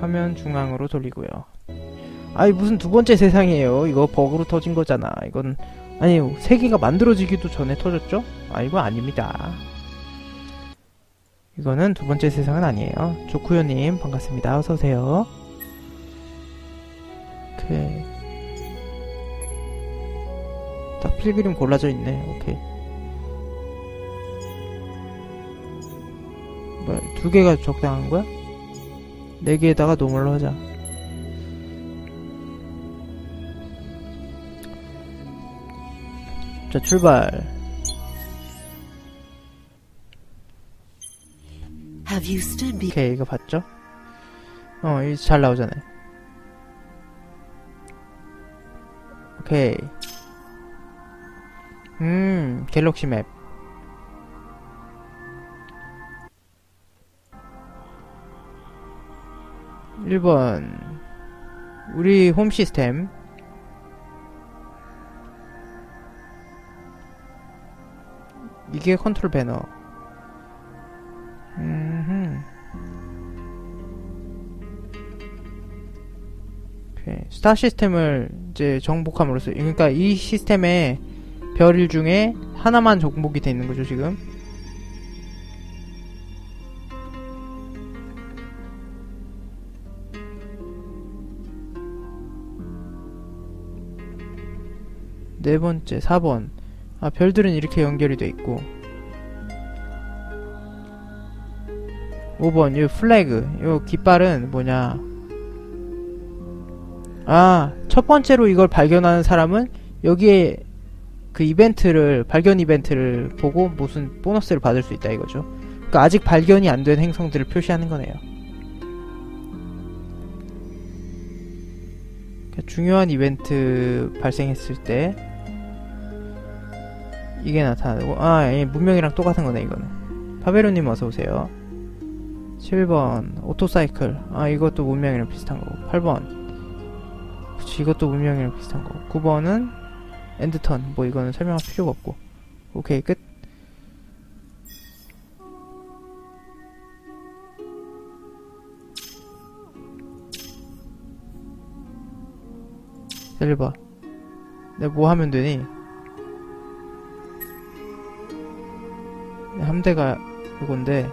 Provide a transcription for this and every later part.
화면 중앙으로 돌리고요. 아이 무슨 두 번째 세상이에요. 이거 버그로 터진 거잖아. 이건 아니 세계가 만들어지기도 전에 터졌죠? 아 이거 아닙니다. 이거는 두 번째 세상은 아니에요. 조쿠요님 반갑습니다. 어서 오세요. 오케이. 딱 필그림 골라져 있네. 오케이. 뭐야, 두 개가 적당한 거야? 네 개에다가 노멀로 하자. 자, 출발. Have you stood be 오케이, 이거 봤죠? 어, 이잘 나오잖아요. 오케이. 음, 갤럭시 맵. 일번 우리 홈 시스템. 이게 컨트롤 배너. 음흠. 오케이. 스타 시스템을 이제 정복함으로써 그러니까 이 시스템에 별일 중에 하나만 정복이 돼 있는 거죠 지금 네 번째 4번 아 별들은 이렇게 연결이 돼 있고 5번 이 플래그 이 깃발은 뭐냐 아, 첫 번째로 이걸 발견하는 사람은 여기에 그 이벤트를, 발견 이벤트를 보고 무슨 보너스를 받을 수 있다 이거죠. 그러니까 아직 발견이 안 된 행성들을 표시하는 거네요. 그러니까 중요한 이벤트 발생했을 때 이게 나타나고 아, 예, 문명이랑 똑같은 거네 이거는. 파베로님 어서 오세요. 7번 오토사이클. 아 이것도 문명이랑 비슷한 거고. 8번. 그치 이것도 문명이랑 비슷한 거 9번은 엔드턴. 뭐 이거는 설명할 필요가 없고. 오케이 끝. 기다려봐 내가 뭐 하면 되니 함대가 이건데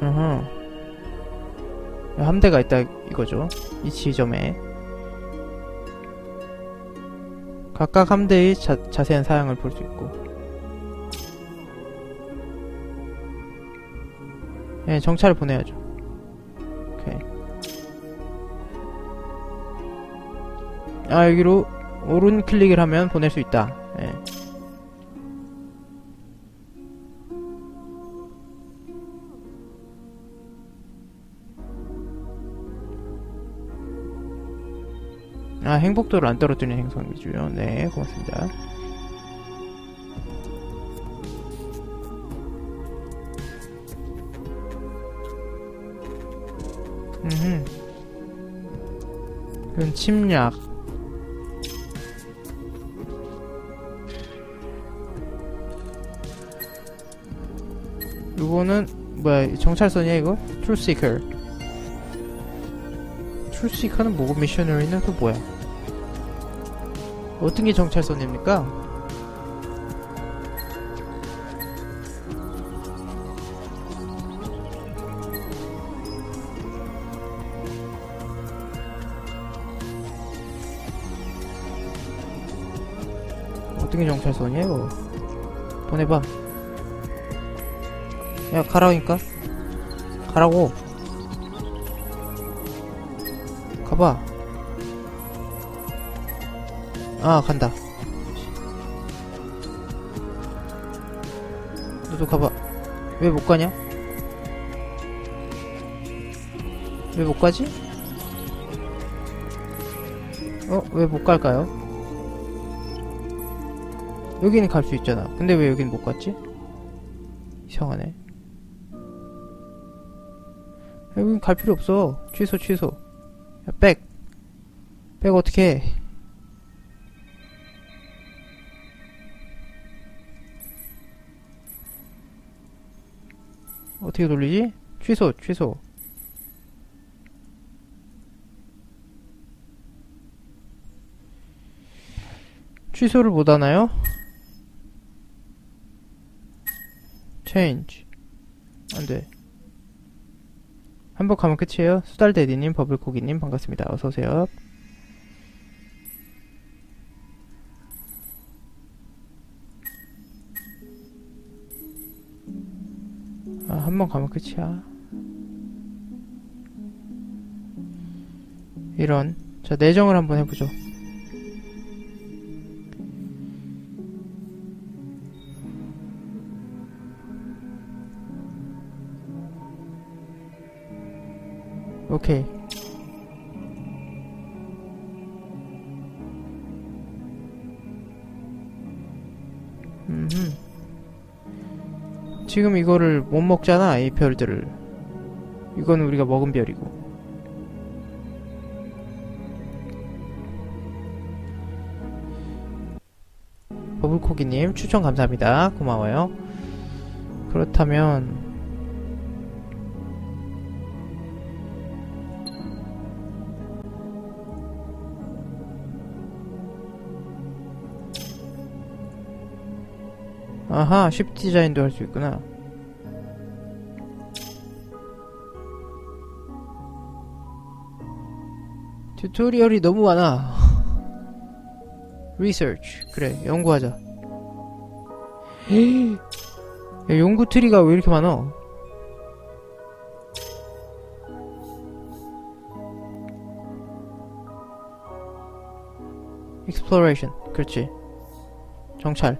어허. 함대가 있다 이거죠. 이 지점에. 각각 함대의 자, 자세한 사양을 볼 수 있고. 예, 정찰을 보내야죠. 아, 여기로 오른 클릭을 하면 보낼 수 있다. 예. 아, 행복도를 안 떨어뜨리는 행성 위주요. 네, 고맙습니다. 음흠. 이건 침략. 이거는 뭐야 정찰선이야 이거? 트루시커 트루시커는 뭐고 미셔너리는 또 뭐야? 어떤 게 정찰선입니까? 어떤 게 정찰선이야 이거? 보내봐. 야 가라니까. 가라고. 가봐. 아 간다 너도 가봐 왜 못 가냐? 왜 못 가지? 어? 왜 못 갈까요? 여기는 갈 수 있잖아 근데 왜 여긴 못 갔지? 이상하네 여긴 갈 필요 없어. 취소, 취소. 야, 백. 백 어떻게 해? 어떻게 돌리지? 취소, 취소. 취소를 못하나요? change 안돼 한번 가면 끝이에요. 수달대디님, 버블코기님, 반갑습니다. 어서오세요. 아, 한 번 가면 끝이야. 이런. 자, 내정을 한번 해보죠. 오케이. 음흠. 지금 이거를 못 먹잖아, 이 별들을. 이건 우리가 먹은 별이고. 버블코기님, 추천 감사합니다. 고마워요. 그렇다면, 아하, 쉽 디자인도 할 수 있구나. 튜토리얼이 너무 많아. 리서치. 그래, 연구하자. 야, 연구 트리가 왜 이렇게 많아? exploration. 그렇지. 정찰.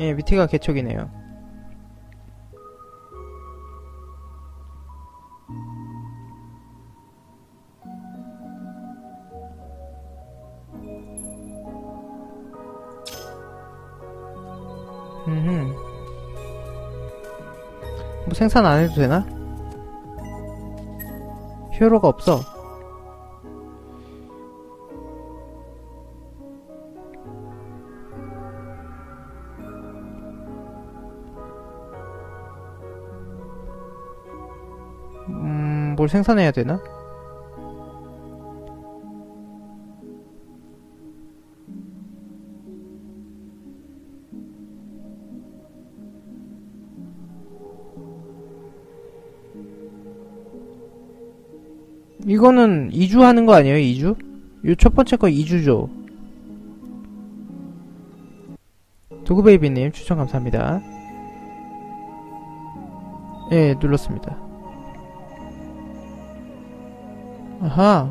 예, 밑에가 개척이네요. 음흠. 뭐 생산 안 해도 되나? 효로가 없어. 뭘 생산해야 되나? 이거는 2주 하는 거 아니에요? 2주? 요첫 번째 거 2주죠. 도그베이비님 추천 감사합니다. 예, 눌렀습니다. 아하.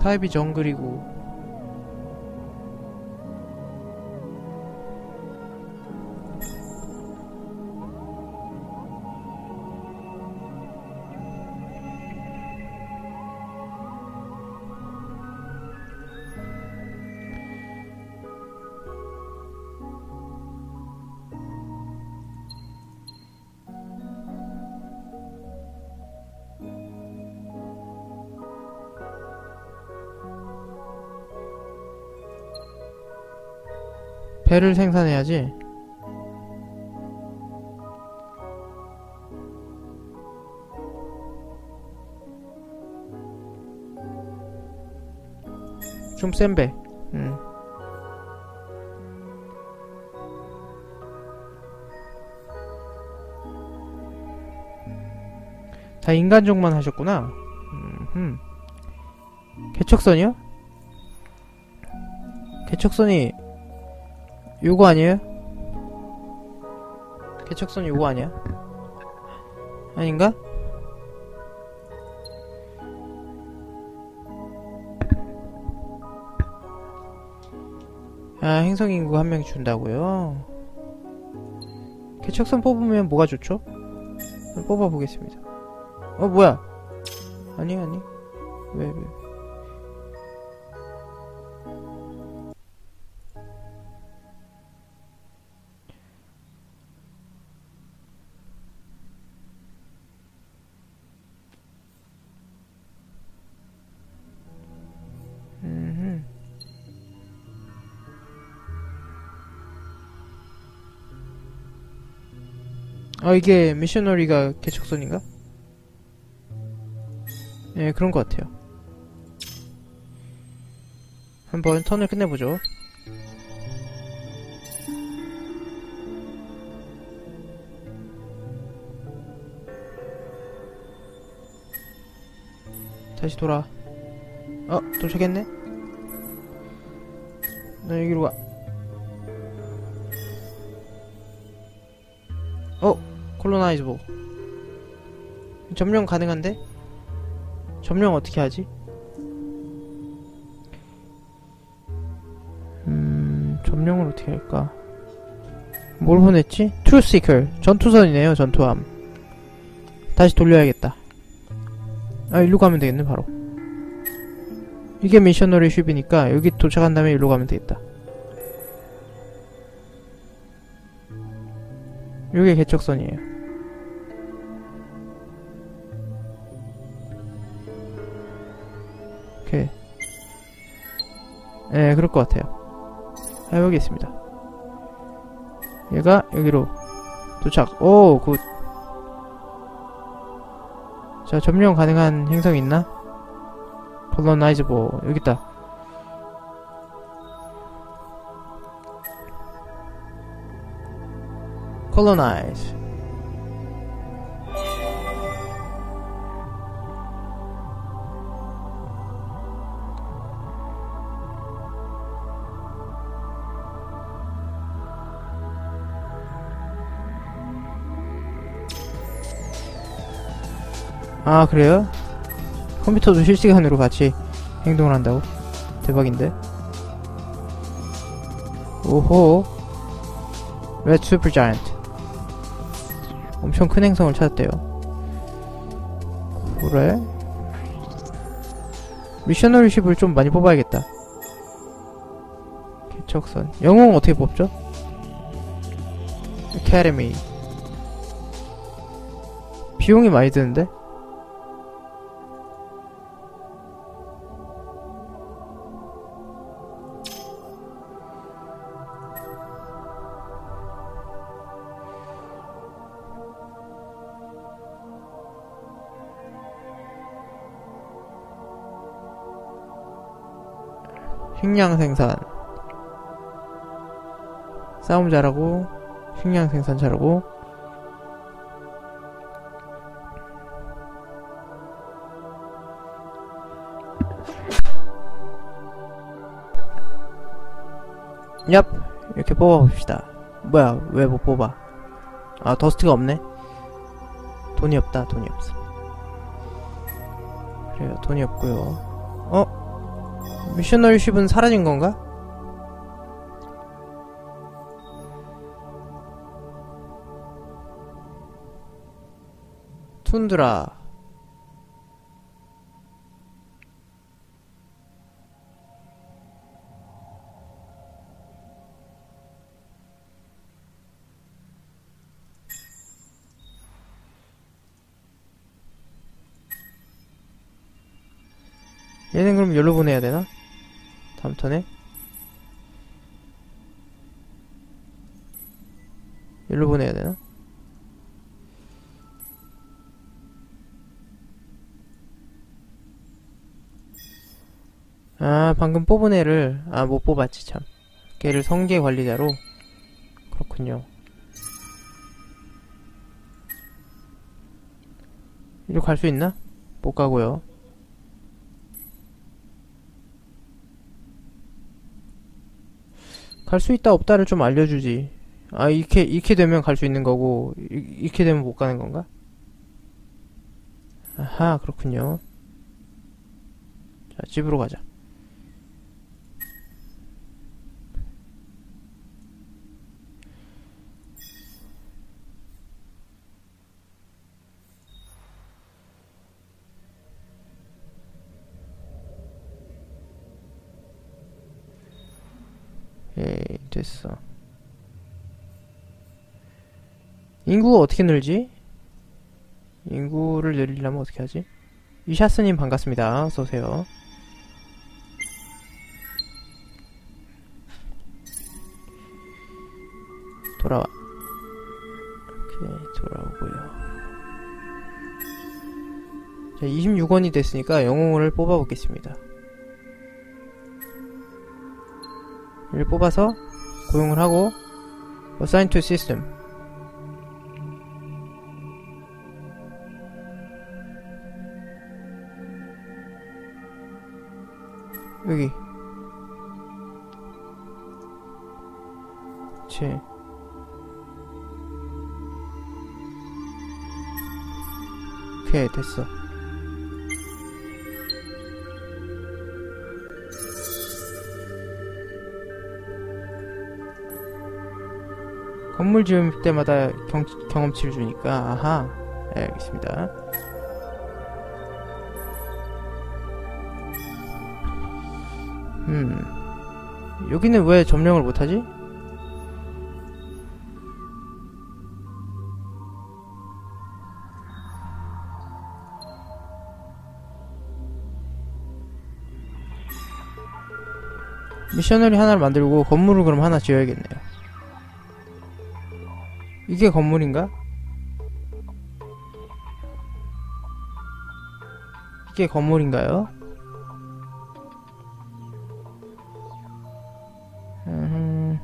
타입이 정글이고 배를 생산해야지. 좀 센 배. 응. 다 인간종만 하셨구나. 음, 개척선이요? 개척선이 요거 아니에요? 개척선 요거 아니야? 아닌가? 아, 행성 인구 한 명 준다고요? 개척선 뽑으면 뭐가 좋죠? 뽑아보겠습니다. 어, 뭐야? 아니 아니 왜 왜? 아 이게 미셔너리가 개척선인가? 예 그런 것 같아요. 한번 턴을 끝내보죠. 다시 돌아. 어 도착했네? 나 여기로 가 어 콜로나이즈보 점령 가능한데? 점령 어떻게 하지? 음, 점령을 어떻게 할까? 뭘 보냈지? 트루시클 전투선이네요, 전투함. 다시 돌려야겠다. 아, 일로 가면 되겠네, 바로. 이게 미셔너리 쉽이니까 여기 도착한 다음에 일로 가면 되겠다. 요게 개척선이에요. 오케이. 예, 그럴 것 같아요. 해보겠습니다. 얘가 여기로 도착. 오, 굿. 자, 점령 가능한 행성 있나? 콜로나이즈보 여기 있다. colonize. 아 그래요? 컴퓨터도 실시간으로 같이 행동을 한다고? 대박인데? 오호 레드 슈퍼 자이언트 엄청 큰 행성을 찾았대요 그래? 미셔너리 십을 좀 많이 뽑아야겠다 개척선 영웅 어떻게 뽑죠? 아카데미 비용이 많이 드는데? 식량 생산. 싸움 잘하고 식량 생산 잘하고. 얍 이렇게 뽑아봅시다. 뭐야 왜 못 뽑아? 아 더스트가 없네. 돈이 없다 돈이 없어. 그래요 돈이 없고요. 어? 미셔너리 쉽은 사라진 건가? 툰드라 그럼 열로 보내야 되나? 다음 턴에 열로 보내야 되나? 아 방금 뽑은 애를 아 못 뽑았지 참 걔를 성계 관리자로 그렇군요 이리로 갈수 있나? 못 가고요 갈 수 있다 없다를 좀 알려주지. 아 이렇게 이렇게 되면 갈 수 있는 거고 이, 이렇게 되면 못 가는 건가? 아하 그렇군요. 자 집으로 가자 됐어. 인구가 어떻게 늘지? 인구를 늘리려면 어떻게 하지? 이샤스님 반갑습니다. 어서오세요. 돌아와. 오케이 돌아오고요. 자 26원이 됐으니까 영웅을 뽑아보겠습니다. 이를 뽑아서 고용을 하고 assign to system 여기. 그치 오케이 됐어 건물 지을 때마다 경, 경험치를 주니까 아하. 네, 알겠습니다. 음 여기는 왜 점령을 못하지? 미셔너리 하나를 만들고 건물을 그럼 하나 지어야겠네요 이게 건물인가? 이게 건물인가요? 음...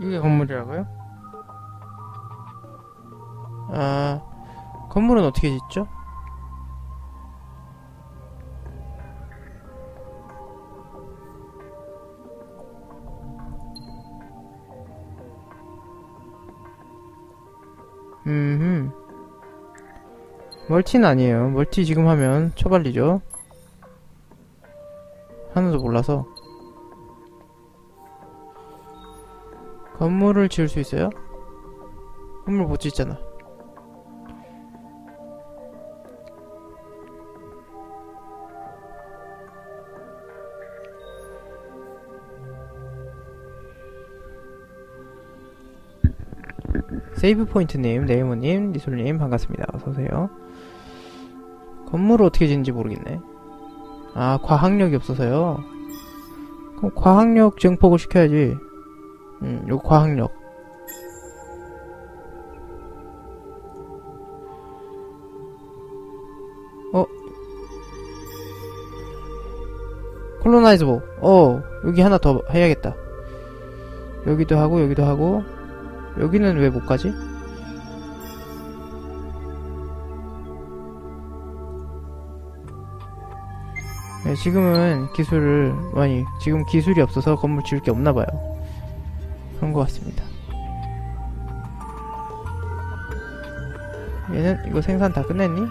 이게 건물이라고요? 아, 건물은 어떻게 짓죠? 멀티는 아니에요. 멀티 지금 하면 처발리죠. 하나도 몰라서. 건물을 지을 수 있어요? 건물 못 짓잖아. 세이브 포인트님, 네이모님, 리솔님 반갑습니다. 어서오세요. 건물을 어떻게 짓는지 모르겠네. 아, 과학력이 없어서요. 그럼 과학력 증폭을 시켜야지. 음, 요 과학력. 어? 콜로나이즈보. 어, 여기 하나 더 해야겠다. 여기도 하고, 여기도 하고, 여기는 왜 못 가지? 지금은 기술을 많이 지금 기술이 없어서 건물 지을 게 없나 봐요. 그런 것 같습니다. 얘는 이거 생산 다 끝냈니?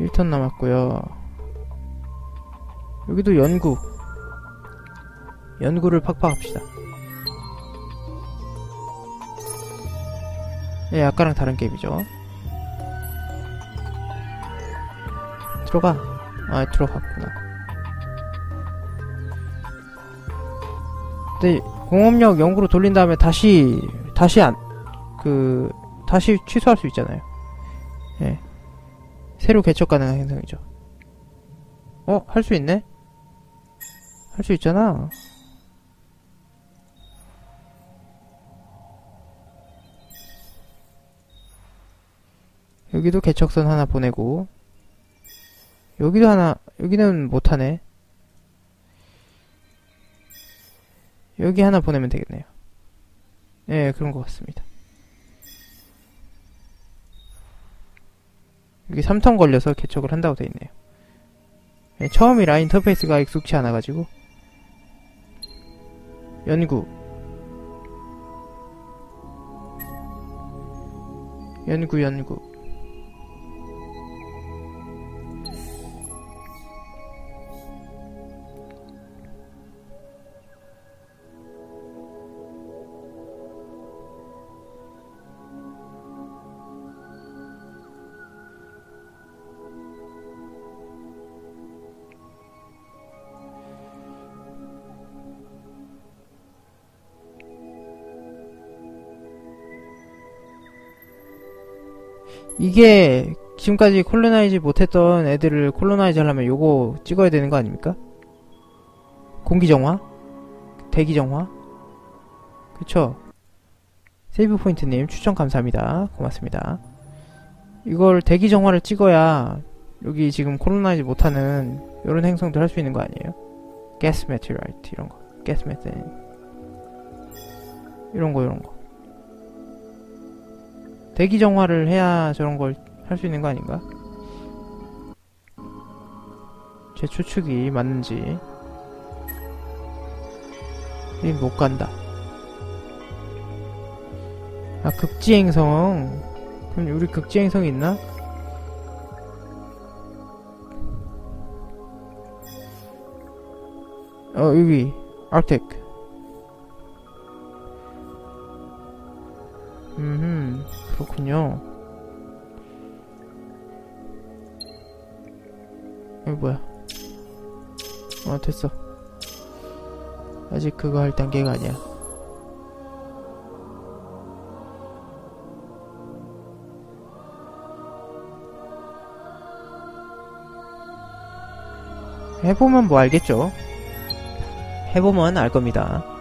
1턴 남았고요. 여기도 연구. 연구를 팍팍 합시다. 예, 아까랑 다른 게임이죠. 들어가. 아, 들어갔구나. 근데 공업력 0으로 돌린 다음에 다시 다시 안 그 다시 취소할 수 있잖아요. 예. 새로 개척 가능한 행성이죠. 어, 할 수 있네? 할 수 있잖아. 여기도 개척선 하나 보내고 여기도 하나 여기는 못하네. 여기 하나 보내면 되겠네요. 네 그런 것 같습니다. 여기 3턴 걸려서 개척을 한다고 돼 있네요. 네, 처음이라 인터페이스가 익숙치 않아가지고. 연구. 연구 연구 이게 지금까지 콜로나이즈 못했던 애들을 콜로나이즈 하려면 요거 찍어야 되는 거 아닙니까? 공기정화? 대기정화? 그쵸? 세이브 포인트님 추천 감사합니다. 고맙습니다. 이걸 대기정화를 찍어야 여기 지금 콜로나이즈 못하는 이런 행성들 할 수 있는 거 아니에요? 가스 메테라이트 이런 거 가스 메테 이런 거 이런 거 대기 정화를 해야 저런 걸 할 수 있는 거 아닌가? 제 추측이 맞는지 못 간다. 아 극지행성 그럼 우리 극지행성 있나? 어 여기 아르텍 그렇군요. 이거 뭐야? 어 됐어. 아직 그거 할 단계가 아니야. 해보면 뭐 알겠죠? 해보면 알 겁니다.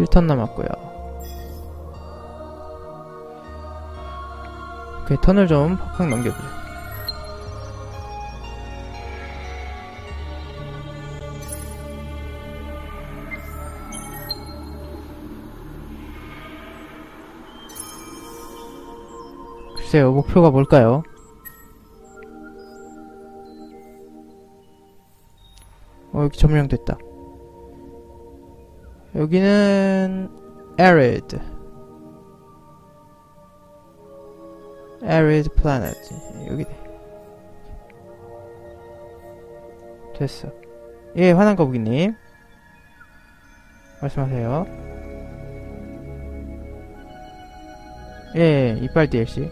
킬턴 남았고요. 그 턴을 좀 팍팍 넘겨보죠. 글쎄요, 목표가 뭘까요? 어, 여기 점령됐다. 여기는 arid. arid planet. 여기네. 됐어. 예, 화난 거북이님. 말씀하세요. 예, 이빨 DLC.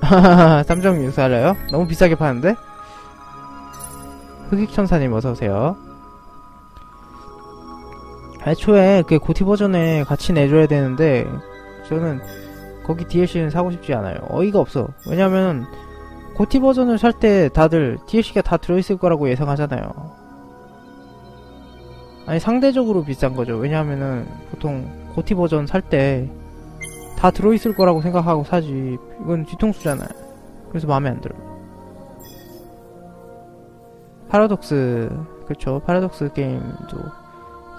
하하하, 3.6 살아요? 너무 비싸게 파는데? 흑익천사님 어서오세요. 애초에 그 고티 버전에 같이 내줘야 되는데 저는 거기 DLC는 사고 싶지 않아요. 어이가 없어. 왜냐면 고티 버전을 살 때 다들 DLC가 다 들어있을 거라고 예상하잖아요. 아니 상대적으로 비싼 거죠. 왜냐하면은 보통 고티 버전 살 때 다 들어있을 거라고 생각하고 사지. 이건 뒤통수잖아요. 그래서 마음에 안 들어요. 파라독스 그렇죠 파라독스 게임도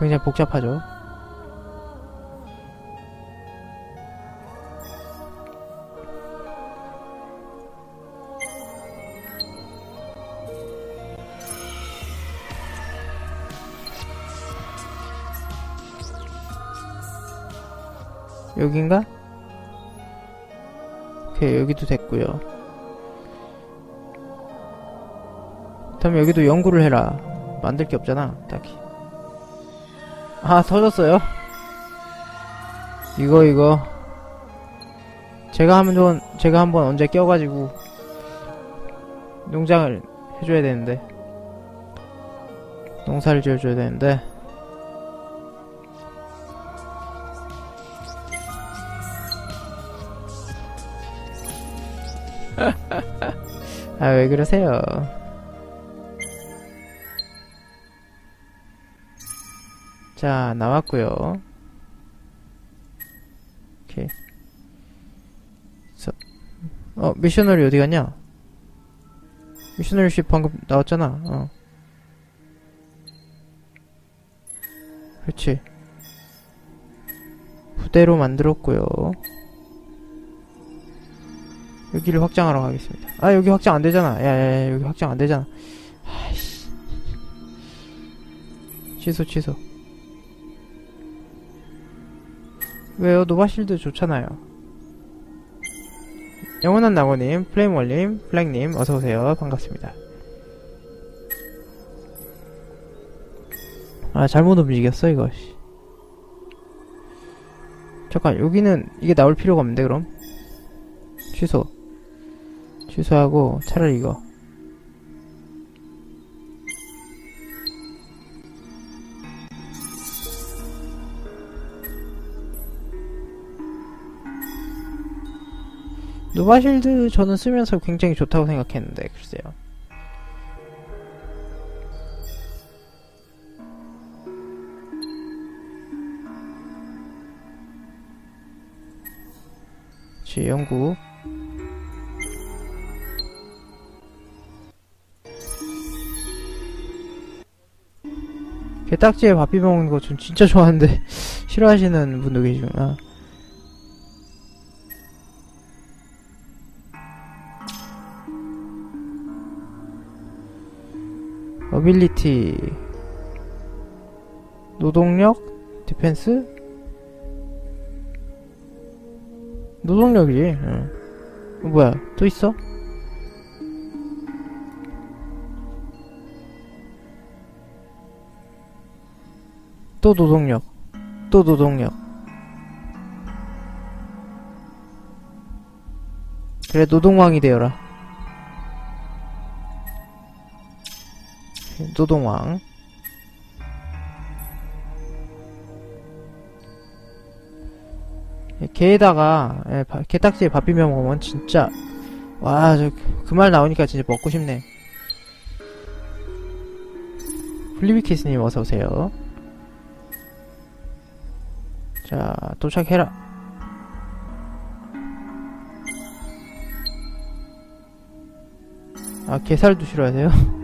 굉장히 복잡하죠 여긴가? 오케이 여기도 됐고요 그럼 여기도 연구를 해라. 만들 게 없잖아, 딱히. 아, 터졌어요? 이거, 이거. 제가 좋은, 제가 한번 언제 껴가지고, 농장을 해줘야 되는데. 농사를 지어줘야 되는데. 아, 왜 그러세요? 자, 나왔고요 오케이. 서, 어, 미셔너리 어디 갔냐? 씨 방금 나왔잖아. 어. 그렇지. 부대로 만들었고요. 여기를 확장하러 가겠습니다. 아, 여기 확장 안 되잖아. 야, 야, 야 여기 확장 안 되잖아. 아이씨. 취소, 취소. 왜요? 노바실드 좋잖아요. 영원한 나고님, 플레임월님, 플랭님, 어서오세요. 반갑습니다. 아, 잘못 움직였어, 이거. 잠깐, 여기는, 이게 나올 필요가 없는데, 그럼? 취소. 취소하고, 차라리 이거. 노바실드 저는 쓰면서 굉장히 좋다고 생각했는데 글쎄요. 지 연구 게딱지에 밥 비벼먹는 거 전 진짜 좋아하는데 싫어하시는 분도 계시구나. 어빌리티 노동력? 디펜스 노동력이지. 응. 어, 뭐야? 또 있어? 또 노동력. 또 노동력. 그래 노동왕이 되어라 노동왕. 게에다가 예, 바- 게딱지에 밥 비벼 먹으면 진짜 와 저 그 말 나오니까 진짜 먹고 싶네. 플리비키스님 어서오세요. 자 도착해라. 아 게살도 싫어하세요?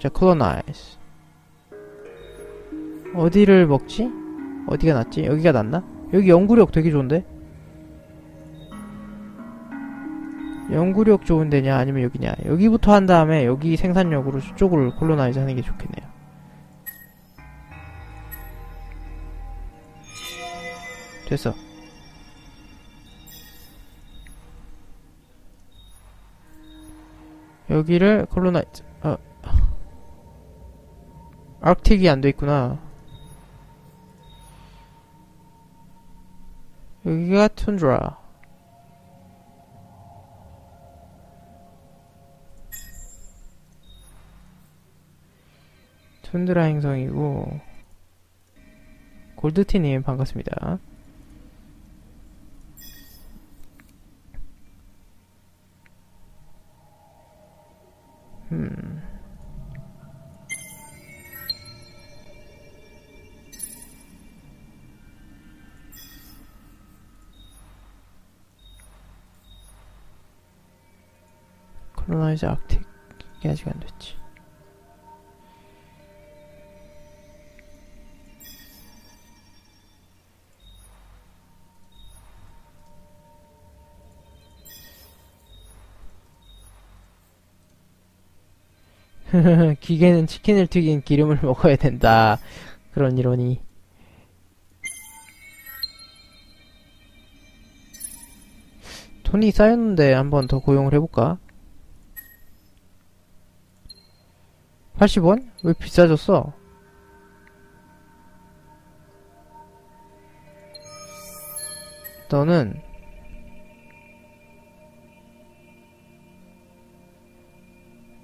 자 콜로나이즈 어디를 먹지? 어디가 낫지? 여기가 낫나? 여기 연구력 되게 좋은데? 연구력 좋은 데냐 아니면 여기냐 여기부터 한 다음에 여기 생산력으로 저쪽을 콜로나이즈 하는 게 좋겠네요 됐어 여기를 콜로나이즈 어. 아크틱이 안 돼 있구나. 여기가 툰드라. 툰드라 행성이고 골드티님 반갑습니다 아크틱 이게 아직 안 됐지 기계는 치킨을 튀긴 기름을 먹어야 된다. 그런 이론이. 돈이 쌓였는데 한번 더 고용을 해볼까? 80원? 왜 비싸졌어? 너는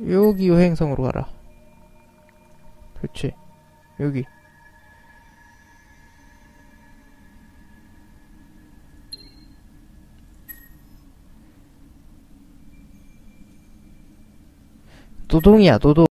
여기 여행성으로 가라. 그렇지. 여기. 노동이야, 노동.